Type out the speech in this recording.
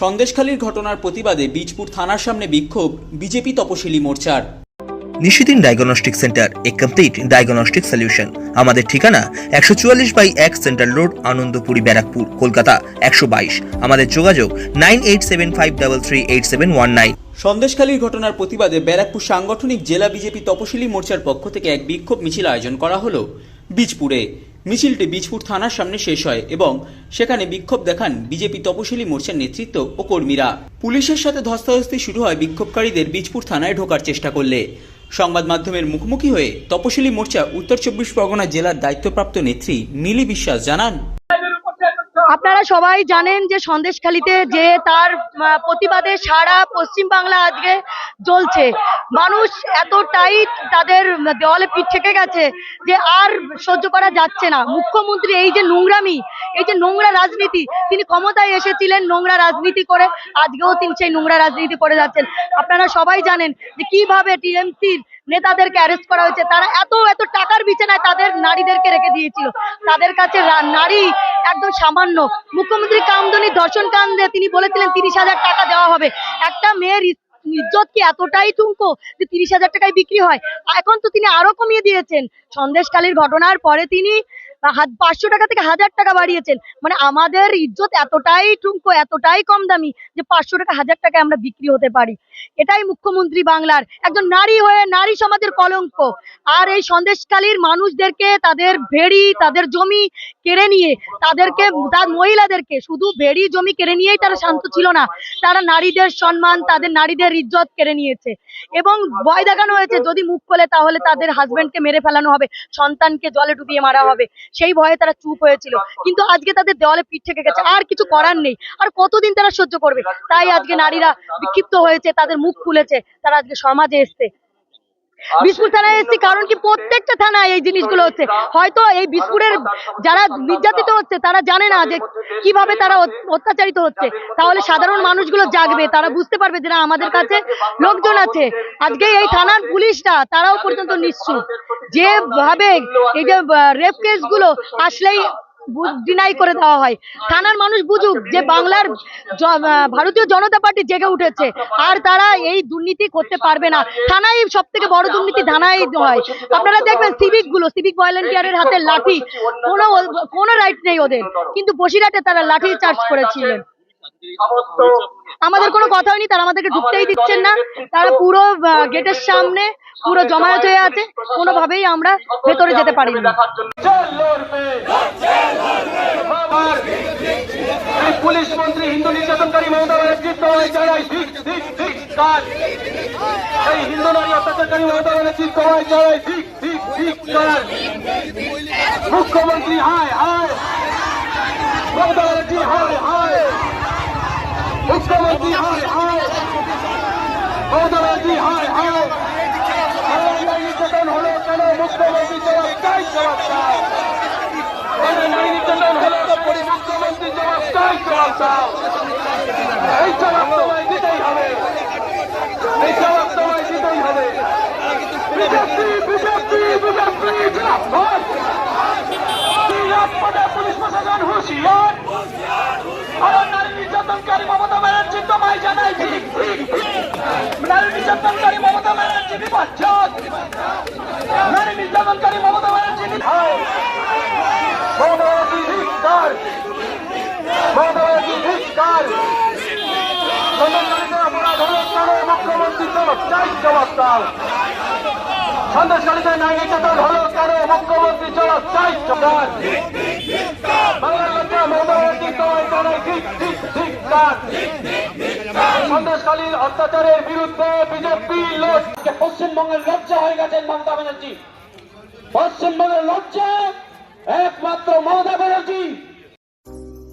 সন্দেশখালীর ঘটনার প্রতিবাদে বীজপুর থানার সামনে বিক্ষোভ বিজেপি তপশিলি মোর্চার। Nishidin diagnostic centre a complete diagnostic solution. আমাদের ঠিকানা একশো চুয়াল্লিশ বাই এক সেন্ট্রাল রোড আনন্দপুরি ব্যারাকপুর কলকাতা একশো বাইশ। আমাদের যোগাযোগ nine eight seven five double three eight seven one nine. সন্দেশখালীর ঘটনার প্রতিবাদে ব্যারাকপুর সাংগঠনিক জেলা বিজেপি তপশিলি মোর্চার পক্ষ থেকে এক বিক্ষোভ মিছিল আয়োজন করা হলো বীজপুরে। মিছিলটি বীজপুর থানার সামনে শেষ হয় এবং সেখানে বিক্ষোভ দেখান বিজেপি তপশিলি মোর্চার নেতৃত্ব ও কর্মীরা। পুলিশের সাথে ধস্তাধস্তি শুরু হয় বিক্ষোভকারীদের বীজপুর থানায় ঢোকার চেষ্টা করলে। সংবাদ মাধ্যমের মুখোমুখি হয়ে তপশিলি মোর্চা উত্তর চব্বিশ পরগনা জেলার দায়িত্বপ্রাপ্ত নেত্রী মিলি বিশ্বাস জানান আপনারা সবাই জানেন যে সন্দেশখালিতে যে তার প্রতিবাদে সারা পশ্চিম বাংলা আজকে জ্বলছে। মানুষ এতটাই তাদের দেওয়ালে পিঠ থেকে গেছে যে আর সহ্য করা যাচ্ছে না। মুখ্যমন্ত্রী এই যে নোংরামি, এই যে নোংরা রাজনীতি, তিনি ক্ষমতায় এসেছিলেন নোংরা রাজনীতি করে, আজকেও তিনি সেই নোংরা রাজনীতি করে যাচ্ছেন। আপনারা সবাই জানেন যে কীভাবে টিএমসির নেতাদেরকে অ্যারেস্ট করা হয়েছে। তারা এত এত টাকার বিছানায় তাদের নারীদেরকে রেখে দিয়েছিল। তাদের কাছে নারী একদম সামান্য। মুখ্যমন্ত্রী কামদনি দর্শন কান্দে তিনি বলেছিলেন তিরিশ হাজার টাকা দেওয়া হবে। একটা মেয়ের ইজ্জত কি এতটাই ঠুঙ্কো যে তিরিশ হাজার টাকায় বিক্রি হয়? এখন তো তিনি আরও কমিয়ে দিয়েছেন। সন্দেশকালীর ঘটনার পরে তিনি পাঁচশো টাকা থেকে হাজার টাকা বাড়িয়েছেন। মানে আমাদের ইজ্জত এতটাই টুঙ্কো এতটাই কম দামি যে পাঁচশো টাকা, হাজার টাকায় আমরা বিক্রি হতে পারি। এটাই মুখ্যমন্ত্রী বাংলার একজন নারী হয়ে নারী সমাজের কলঙ্ক। আর এই সন্দেশকালীর মানুষদেরকে তাদের ভেড়ি, তাদের জমি কেড়ে নিয়ে, তাদেরকে, তার মহিলাদেরকে শুধু ভেড়ি, জমি কেড়ে নিয়েই তারা শান্ত ছিল না। তারা নারীদের সম্মান, তাদের নারীদের ইজ্জত কেড়ে নিয়েছে। এবং ভয় দেখানো হয়েছে, যদি মুখ খোলে তাহলে তাদের হাজবেন্ডকে মেরে ফেলানো হবে, সন্তানকে জলে ডুবিয়ে মারা হবে। সেই ভয়ে তারা চুপ হয়েছিল। কিন্তু আজকে তাদের দেওয়ালে পিঠ থেকে গেছে। আর কিছু করার নেই। আর কতদিন তারা সহ্য করবে? তাই আজকে নারীরা বিক্ষিপ্ত হয়েছে তাদের মুখ খুলেছে তারা আজকে সমাজে এসছে। বিসপুর থানায় এসেছি কারণ কি প্রত্যেকটা থানায় এই জিনিসগুলো হচ্ছে। হয়তো এই বিসপুরের যারা নির্যাতিত হচ্ছে তারা জানে না যে কীভাবে তারা অত্যাচারিত হচ্ছে। তাহলে সাধারণ মানুষগুলো জাগবে তারা বুঝতে পারবে যে না আমাদের কাছে লোকজন আছে। আজকে এই থানার পুলিশরা তারাও পর্যন্ত নিশ্চুপ যেভাবে এই যে রেপ কেসগুলো আসলেই ডিনাই করে দেওয়া হয়। থানার মানুষ বুঝুক যে বাংলার ভারতীয় জনতা পার্টি জেগে উঠেছে আর তারা এই দুর্নীতি করতে পারবে না। থানায় সব থেকে বড় দুর্নীতি থানায় হয়। আপনারা দেখবেন সিভিকগুলো সিভিক ভলেন্টিয়ারের হাতে লাঠি কোনো কোনো রাইট নেই ওদের। কিন্তু বসিরহাটে তারা লাঠি চার্জ করেছিলেন। আমাদের কোনো কথা হয়নি তারা আমাদেরকে ঢুকতেই দিচ্ছেন না। তারা পুরো গেটের সামনে পুরো জমায়েত হয়ে আছে। কোনোভাবেই আমরা ভেতরে যেতে পারি না জেল লড়বে বাবার এই পুলিশ মন্ত্রী, হিন্দু নির্যাতনকারী মমতা ব্যানার্জির দলে যারাই ঠিক ঠিক ঠিক কাজ। এই হিন্দু নারী অত্যাচারকারী মমতা ব্যানার্জির দলে যারাই ঠিক ঠিক ঠিক কাজ। মুখ্যমন্ত্রী, হায় হায়। মমতা ব্যানার্জি, হায় হায়। মুখ্যমন্ত্রী, হায় হায়। মমতা ব্যানার্জি, হায় হায়। নারী নির্যাতন হলো কেন? মুখ্যমন্ত্রী জবাব চাই জবাব চাই। নারী নির্যাতন হলো মুখ্যমন্ত্রী জবাব চাই জবাব চাও এই জবাব তোমায় দিতেই হবে এই জবাব তোমায় দিতেই হবে পুলিশ প্রশাসন হুঁশিয়ার নারী নির্যাতনকারী মমতা ব্যানার্জি তোমায় নারী নির্যাতনকারী মমতা ব্যানার্জি বিপজ্জক মমতা ব্যানার্জি ধিক্কার মমতা ব্যানার্জি ধিক্কার সন্দেশকালীতে অপরাধ হলো কেন মুখ্যমন্ত্রী জবাব চাই জবাব দাও সন্দেশকালীতে নারী নির্যাতন হলো কেন মুখ্যমন্ত্রী জবাব চাই লোকরা মমতা ব্যানার্জি তোমায় ঠিক ঠিক ধিক্কার সন্দেশকালীর অত্যাচারের বিরুদ্ধে বিজেপি লোক পশ্চিমবঙ্গের লজ্জা হয়ে গেছেন মমতা ব্যানার্জি। পশ্চিমবঙ্গের লজ্জা একমাত্র মমতা ব্যানার্জি।